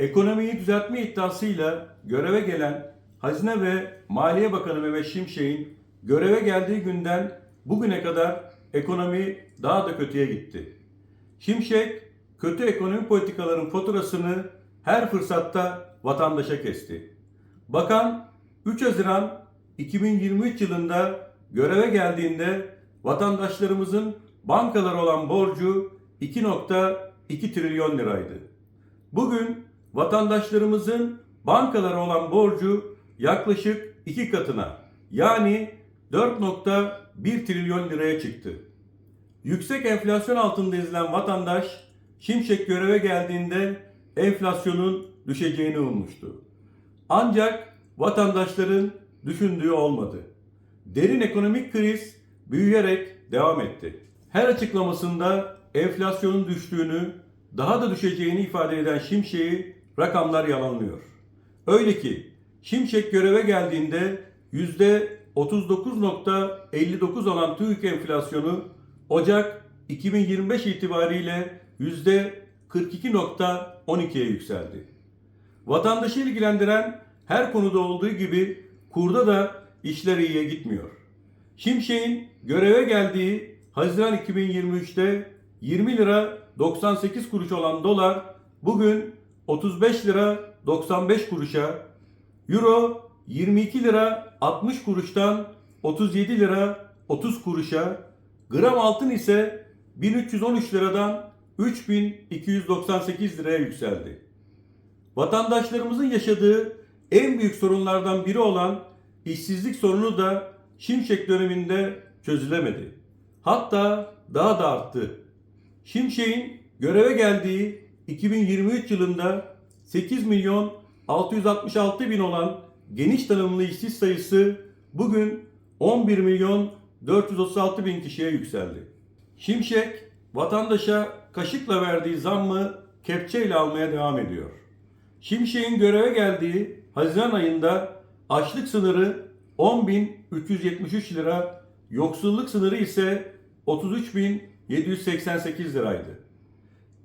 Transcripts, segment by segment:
Ekonomiyi düzeltme iddiasıyla göreve gelen Hazine ve Maliye Bakanı Mehmet Şimşek'in göreve geldiği günden bugüne kadar ekonomi daha da kötüye gitti. Şimşek kötü ekonomi politikaların faturasını her fırsatta vatandaşa kesti. Bakan 3 Haziran 2023 yılında göreve geldiğinde vatandaşlarımızın bankalara olan borcu 2.2 trilyon liraydı. Bugün vatandaşlarımızın bankalara olan borcu yaklaşık iki katına yani 4.1 trilyon liraya çıktı. Yüksek enflasyon altında ezilen vatandaş Şimşek göreve geldiğinde enflasyonun düşeceğini ummuştu. Ancak vatandaşların düşündüğü olmadı. Derin ekonomik kriz büyüyerek devam etti. Her açıklamasında enflasyonun düştüğünü, daha da düşeceğini ifade eden Şimşek'i rakamlar yalanlıyor. Öyle ki Şimşek göreve geldiğinde %39.59 olan TÜİK enflasyonu Ocak 2025 itibariyle %42.12'ye yükseldi. Vatandaşı ilgilendiren her konuda olduğu gibi kurda da işler iyiye gitmiyor. Şimşek'in göreve geldiği Haziran 2023'te 20 lira 98 kuruş olan dolar bugün 35 lira 95 kuruşa, Euro 22 lira 60 kuruştan 37 lira 30 kuruşa, gram altın ise 1313 liradan 3298 liraya yükseldi. Vatandaşlarımızın yaşadığı en büyük sorunlardan biri olan işsizlik sorunu da Şimşek döneminde çözülemedi. Hatta daha da arttı. Şimşek'in göreve geldiği 2023 yılında 8 milyon 666 bin olan geniş tanımlı işsiz sayısı bugün 11 milyon 436 bin kişiye yükseldi. Şimşek vatandaşa kaşıkla verdiği zammı kepçeyle almaya devam ediyor. Şimşek'in göreve geldiği Haziran ayında açlık sınırı 10.373 lira, yoksulluk sınırı ise 33.788 liraydı.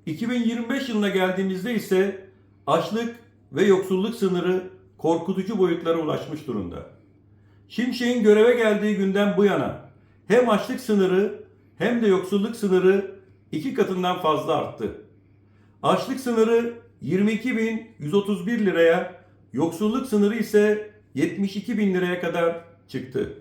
2025 yılına geldiğimizde ise açlık ve yoksulluk sınırı korkutucu boyutlara ulaşmış durumda. Şimşek'in göreve geldiği günden bu yana hem açlık sınırı hem de yoksulluk sınırı iki katından fazla arttı. Açlık sınırı 22.131 liraya, yoksulluk sınırı ise 72.000 liraya kadar çıktı.